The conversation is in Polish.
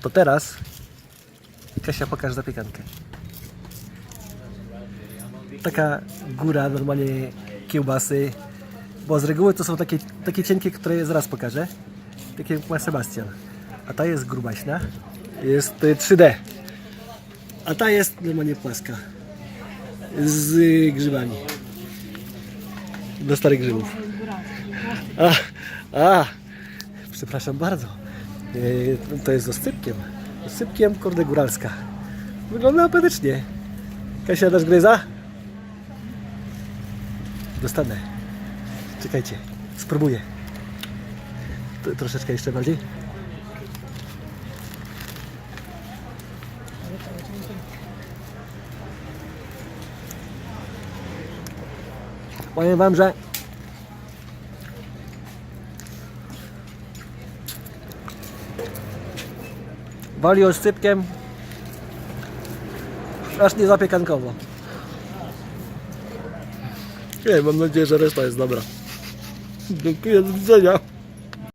To teraz Kasia pokaże zapiekankę. Taka góra normalnie kiełbasy, bo z reguły to są takie, takie cienkie, które zaraz pokażę. Takie jak ma Sebastian. A ta jest grubaśna. Jest y, 3D. A ta jest normalnie płaska. Z y, grzybami. Do starych grzybów. A, a, przepraszam bardzo. Yy, To jest z oscypkiem. Oscypkiem, kurde, góralska. Wygląda apetycznie. Kasia, dasz gryza? Dostanę. Czekajcie, spróbuję. T- troszeczkę jeszcze bardziej. Powiem wam, że wali oscypkiem aż nie zapiekankowo. Nie, mam nadzieję, że reszta jest dobra. Dziękuję, do widzenia.